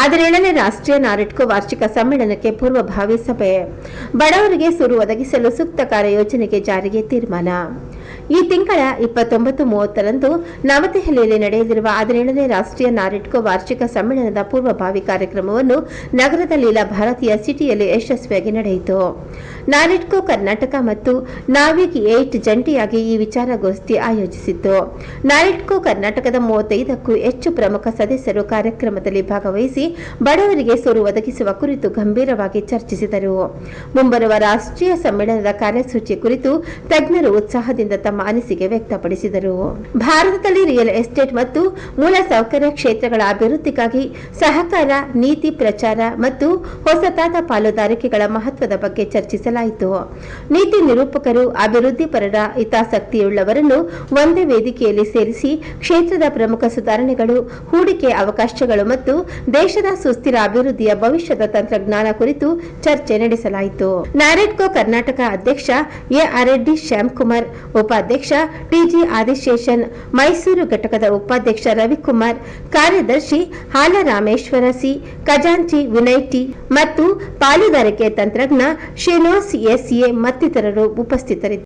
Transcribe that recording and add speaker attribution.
Speaker 1: ಹದಿನೇಳನೇ ರಾಷ್ಟ್ರೀಯ ನಾರಿಟ್ಕೋ ವಾರ್ಷಿಕ ಸಮ್ಮೇಳನಕ್ಕೆ ಪೂರ್ವಭಾವಿ ಸಭೆ. ಬಡವರಿಗೆ ಸೂರು ಒದಗಿಸಲು ಸೂಕ್ತ ಕಾರ್ಯಯೋಜನೆಗೆ ಜಾರಿಗೆ ತೀರ್ಮಾನ. ಈ ತಿಂಗಳ ಇಪ್ಪತ್ತೊಂಬತ್ತು ಮೂವತ್ತರಂದು ನವದೆಹಲಿಯಲ್ಲಿ ನಡೆಯಲಿರುವ ಹದಿನೇಳನೇ ರಾಷ್ಟ್ರೀಯ ನಾರಿಟ್ಕೋ ವಾರ್ಷಿಕ ಸಮ್ಮೇಳನದ ಪೂರ್ವಭಾವಿ ಕಾರ್ಯಕ್ರಮವನ್ನು ನಗರದ ಲೀಲಾ ಭಾರತೀಯ ಸಿಟಿಯಲ್ಲಿ ಯಶಸ್ವಿಯಾಗಿ ನಡೆಯಿತು. ನಾರಿಟ್ಕೋ ಕರ್ನಾಟಕ ಮತ್ತು ನಾವಿಕ್ ಏಟ್ ಜಂಟಿಯಾಗಿ ಈ ವಿಚಾರಗೋಷ್ಠಿ ಆಯೋಜಿಸಿತ್ತು. ನಾರಿಟ್ಕೋ ಕರ್ನಾಟಕದ ಮೂವತ್ತೈದಕ್ಕೂ ಹೆಚ್ಚು ಪ್ರಮುಖ ಸದಸ್ಯರು ಕಾರ್ಯಕ್ರಮದಲ್ಲಿ ಭಾಗವಹಿಸಿ ಬಡವರಿಗೆ ಸೂರು ಒದಗಿಸುವ ಕುರಿತು ಗಂಭೀರವಾಗಿ ಚರ್ಚಿಸಿದರು. ಮುಂಬರುವ ರಾಷ್ಟ್ರೀಯ ಸಮ್ಮೇಳನದ ಕಾರ್ಯಸೂಚಿ ಕುರಿತು ತಜ್ಞರು ಉತ್ಸಾಹದಿಂದ ತಮ್ಮ ಅನಿಸಿಕೆ ವ್ಯಕ್ತಪಡಿಸಿದರು. ಭಾರತದಲ್ಲಿ ರಿಯಲ್ ಎಸ್ಟೇಟ್ ಮತ್ತು ಮೂಲಸೌಕರ್ಯ ಕ್ಷೇತ್ರಗಳ ಅಭಿವೃದ್ಧಿಗಾಗಿ ಸಹಕಾರ, ನೀತಿ ಪ್ರಚಾರ ಮತ್ತು ಹೊಸತಾದ ಪಾಲುದಾರಿಕೆಗಳ ಮಹತ್ವದ ಬಗ್ಗೆ ಚರ್ಚಿಸಲಾಯಿತು. ನೀತಿ ನಿರೂಪಕರು ಅಭಿವೃದ್ಧಿಪರರ ಹಿತಾಸಕ್ತಿಯುಳ್ಳವರನ್ನು ಒಂದೇ ವೇದಿಕೆಯಲ್ಲಿ ಸೇರಿಸಿ ಕ್ಷೇತ್ರದ ಪ್ರಮುಖ ಸುಧಾರಣೆಗಳು, ಹೂಡಿಕೆ ಅವಕಾಶಗಳು ಮತ್ತು ದೇಶದ ಸುಸ್ಥಿರ ಅಭಿವೃದ್ಧಿಯ ಭವಿಷ್ಯದ ತಂತ್ರಜ್ಞಾನ ಕುರಿತು ಚರ್ಚೆ ನಡೆಸಲಾಯಿತು. ನಾರೆಡ್ಕೋ ಕರ್ನಾಟಕ ಅಧ್ಯಕ್ಷ ಎ ರೆಡ್ಡಿ ಶ್ಯಾಮ್ಕುಮಾರ್ ಉಪಾಧ್ಯಕ್ಷ ಟಿಜಿ ಆದಿಶೇಷನ್, ಮೈಸೂರು ಘಟಕದ ಉಪಾಧ್ಯಕ್ಷ ರವಿಕುಮಾರ್, ಕಾರ್ಯದರ್ಶಿ ಹಾಲರಾಮೇಶ್ವರ ಸಿ, ಖಜಾಂಚಿ ವಿನಯ್ ಮತ್ತು ಪಾಲುದಾರಿಕೆ ತಂತ್ರಜ್ಞ ಶ್ರೀನಿವಾಸ್ ಎಸ್ಎ ಮತ್ತಿತರರು ಉಪಸ್ಥಿತರಿದ್ದರು